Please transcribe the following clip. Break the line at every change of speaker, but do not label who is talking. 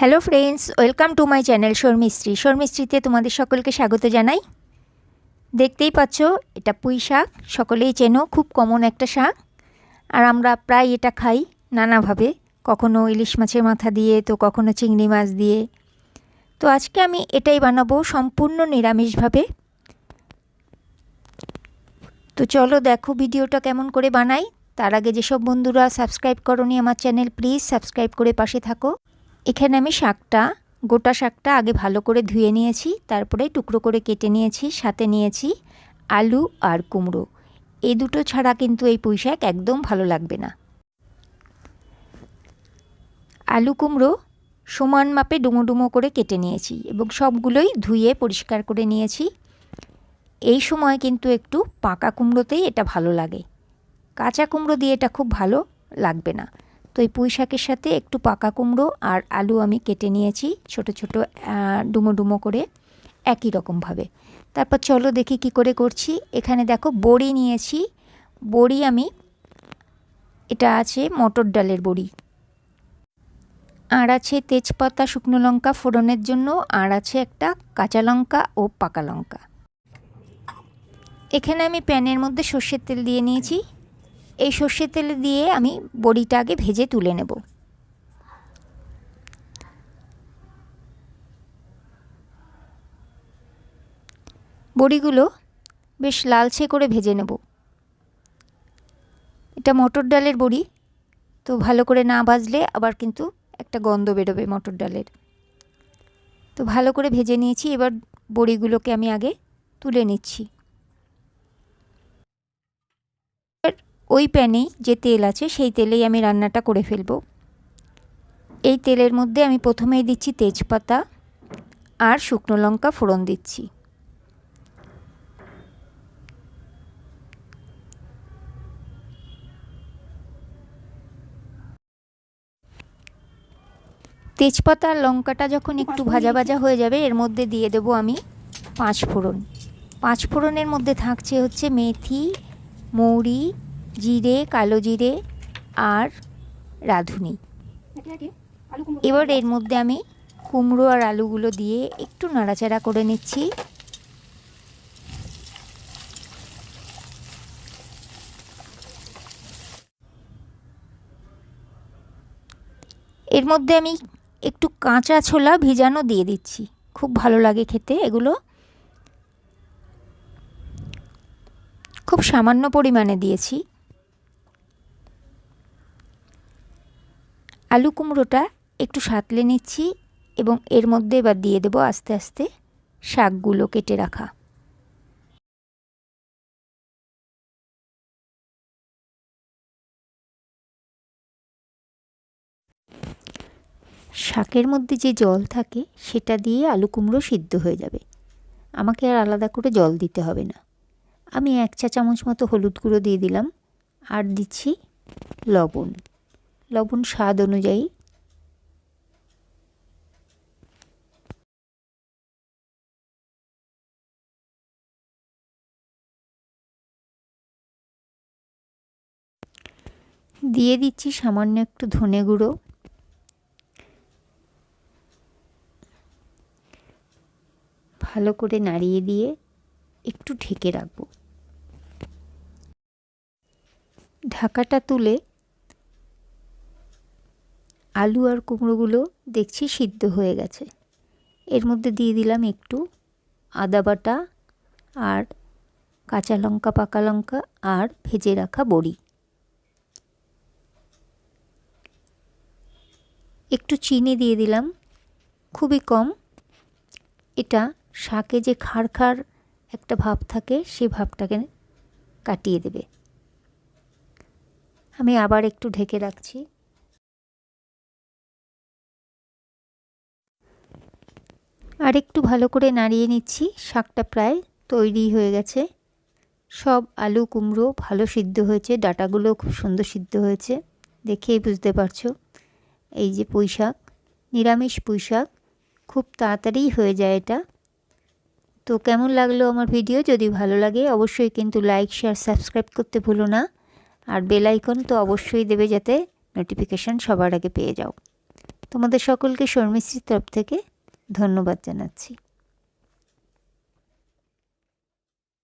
Hello friends welcome to my channel Sharmistri শর্মিস্ত্রীতে তোমাদের সকলকে স্বাগত জানাই। দেখতেই পাচ্ছ, এটা পুঁই শাক। সকলেই চেনো, খুব কমন একটা শাক। আর আমরা প্রায় এটা খাই নানাভাবে। কখনো ইলিশ মাছের মাথা দিয়ে, তো কখনো চিংড়ি মাছ দিয়ে। তো আজকে আমি এটাই বানাবো সম্পূর্ণ নিরামিষভাবে। তো চলো দেখো ভিডিওটা কেমন করে বানাই। তার আগে যেসব বন্ধুরা সাবস্ক্রাইব করনি আমার চ্যানেল প্লিজ সাবস্ক্রাইব করে পাশে থাকো। এখানে আমি শাকটা, গোটা শাকটা আগে ভালো করে ধুয়ে নিয়েছি, তারপরে টুকরো করে কেটে নিয়েছি, সাথে নিয়েছি আলু আর কুমড়ো। এই দুটো ছাড়া কিন্তু এই পুঁই শাক একদম ভালো লাগবে না। আলু, কুমড়ো সমান মাপে ডুমো ডুমো করে কেটে নিয়েছি এবং সবগুলোই ধুয়ে পরিষ্কার করে নিয়েছি। এই সময় কিন্তু একটু পাকা কুমড়োতেই এটা ভালো লাগে। কাঁচা কুমড়ো দিয়ে এটা খুব ভালো লাগবে না। তো এই পুঁই শাকের সাথে একটু পাকা কুমড়ো আর আলু আমি কেটে নিয়েছি ছোট ছোট ডুমো ডুমো করে একই রকমভাবে। তারপর চলো দেখি কি করে করছি। এখানে দেখো বড়ি নিয়েছি। বড়ি আমি, এটা আছে মটর ডালের বড়ি। আর আছে তেজপাতা, শুকনো লঙ্কা ফোড়নের জন্য, আর আছে একটা কাঁচা লঙ্কা ও পাকা লঙ্কা। এখানে আমি প্যানের মধ্যে সর্ষের তেল দিয়ে নিয়েছি। এই সর্ষের তেলে দিয়ে আমি বড়িটা আগে ভেজে তুলে নেব। বড়িগুলো বেশ লালচে করে ভেজে নেব। এটা মটর ডালের বড়ি, তো ভালো করে না ভাজলে আবার কিন্তু একটা গন্ধ বেরোবে মটর ডালের। তো ভালো করে ভেজে নিয়েছি, এবার বড়িগুলোকে আমি আগে তুলে নিচ্ছি। ওই প্যানেই যে তেল আছে সেই তেলেই আমি রান্নাটা করে ফেলব। এই তেলের মধ্যে আমি প্রথমেই দিচ্ছি তেজপাতা আর শুকনো লঙ্কা ফোড়ন দিচ্ছি। তেজপাতা আর লঙ্কাটা যখন একটু ভাজা ভাজা হয়ে যাবে, এর মধ্যে দিয়ে দেবো আমি পাঁচ ফোড়ন। পাঁচ ফোড়নের মধ্যে থাকছে হচ্ছে মেথি, মৌরি জিরে, কালো জিরে আর রাঁধুনি। এবার এর মধ্যে আমি কুমড়ো আর আলুগুলো দিয়ে একটু নাড়াচাড়া করে নিচ্ছি। এর মধ্যে আমি একটু কাঁচা ছোলা ভিজানো দিয়ে দিচ্ছি। খুব ভালো লাগে খেতে এগুলো। খুব সামান্য পরিমাণে দিয়েছি। আলু কুমড়োটা একটু সাঁতলে নিচ্ছি এবং এর মধ্যে এবার দিয়ে দেবো আস্তে আস্তে শাকগুলো কেটে রাখা। শাকের মধ্যে যে জল থাকে সেটা দিয়ে আলু কুমড়ো সিদ্ধ হয়ে যাবে। আমাকে আর আলাদা করে জল দিতে হবে না। আমি এক চা চামচ মতো হলুদ গুঁড়ো দিয়ে দিলাম। আর দিচ্ছি লবণ। লবণ স্বাদ অনুযায়ী। দিয়ে দিচ্ছি সামান্য একটু ধনে গুঁড়ো। ভালো করে নাড়িয়ে দিয়ে একটু ঢেকে রাখব। ঢাকাটা তুলে আলু আর কুমড়োগুলো দেখছি সিদ্ধ হয়ে গেছে। এর মধ্যে দিয়ে দিলাম একটু আদা বাটা আর কাঁচা লঙ্কা, পাকা লঙ্কা আর ভেজে রাখা বড়ি। একটু চিনি দিয়ে দিলাম, খুবই কম। এটা শাকে যে খাড় একটা ভাব থাকে, সে ভাবটাকে কাটিয়ে দেবে। আমি আবার একটু ঢেকে রাখছি। আর একটু ভালো করে নাড়িয়ে নিচ্ছি, শাকটা প্রায় তৈরি হয়ে গেছে। সব আলু, কুমড়ো ভালো সিদ্ধ হয়েছে, ডাটাগুলো খুব সুন্দর সিদ্ধ হয়েছে, দেখেই বুঝতে পারছ। এই যে পুঁই শাক, নিরামিষ পুঁই শাক, খুব তাড়াতাড়ি হয়ে যায় এটা। তো কেমন লাগল আমার ভিডিও? যদি ভালো লাগে অবশ্যই কিন্তু লাইক, শেয়ার, সাবস্ক্রাইব করতে ভুলো না। আর বেল আইকন তো অবশ্যই দেবে যাতে নোটিফিকেশান সবার আগে পেয়ে যাও। তোমাদের সকলকে শর্মিশ্রীর তরফ থেকে ধন্যবাদ জানাচ্ছি।